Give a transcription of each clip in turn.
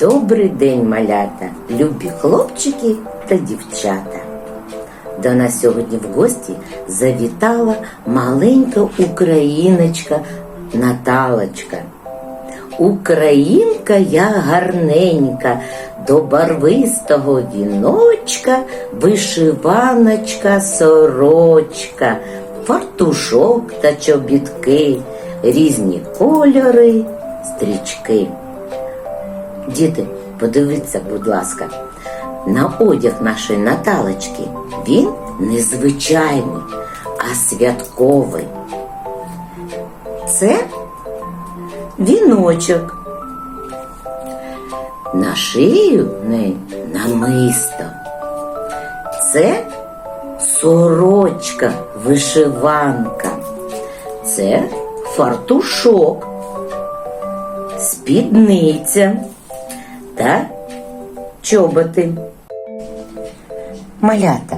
Добрий день, малята, любі хлопчики та дівчата. До нас сьогодні в гості завітала маленька україночка Наталочка. Українка я гарненька, до барвистого віночка, вишиваночка, сорочка, фартушок та чобітки, різні кольори, стрічки. Діти, подивіться, будь ласка, на одяг нашої Наталочки. Він незвичайний, а святковий. Це віночок. На шию в неї намисто. Це сорочка, вишиванка. Це фартушок, спідниця та чоботи. Малята,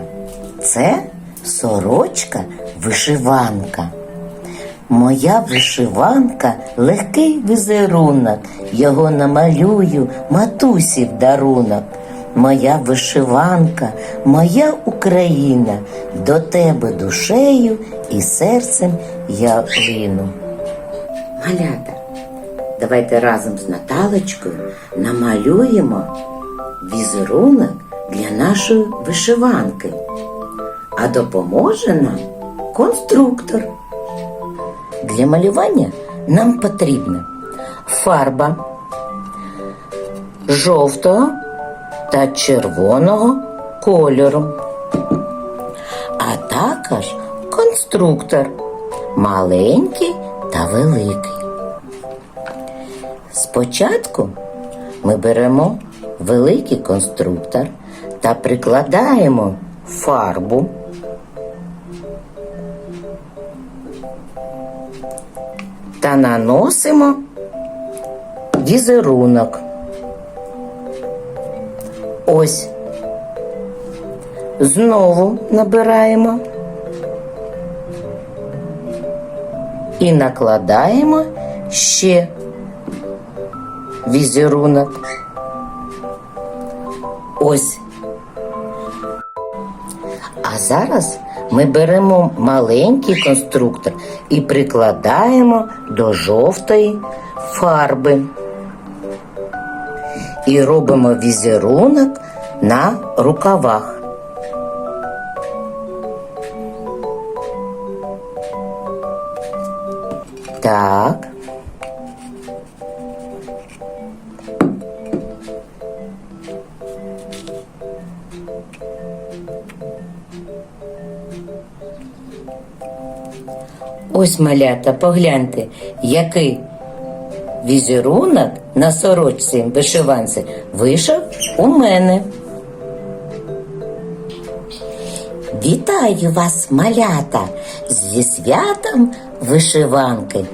це сорочка вишиванка. Моя вишиванка легкий візерунок, його намалюю матусі в дарунок. Моя вишиванка, моя Україна, до тебе душею і серцем я лину. Малята, давайте разом з Наталочкою намалюємо візерунок для нашої вишиванки. А допоможе нам конструктор. Для малювання нам потрібна фарба жовтого та червоного кольору, а також конструктор маленький та великий. Спочатку ми беремо великий конструктор та прикладаємо фарбу. Та наносимо візерунок. Ось. Знову набираємо і накладаємо ще візерунок. Ось. А зараз ми беремо маленький конструктор і прикладаємо до жовтої фарби. І робимо візерунок на рукавах. Так. Ось малята, погляньте, який візерунок на сорочці вишиванці вийшов у мене. Вітаю вас, малята, зі святом вишиванки.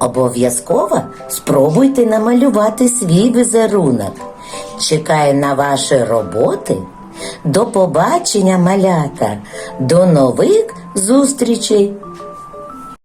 Обов'язково спробуйте намалювати свій візерунок. Чекаю на ваші роботи. До побачення, малята, до нових зустрічей!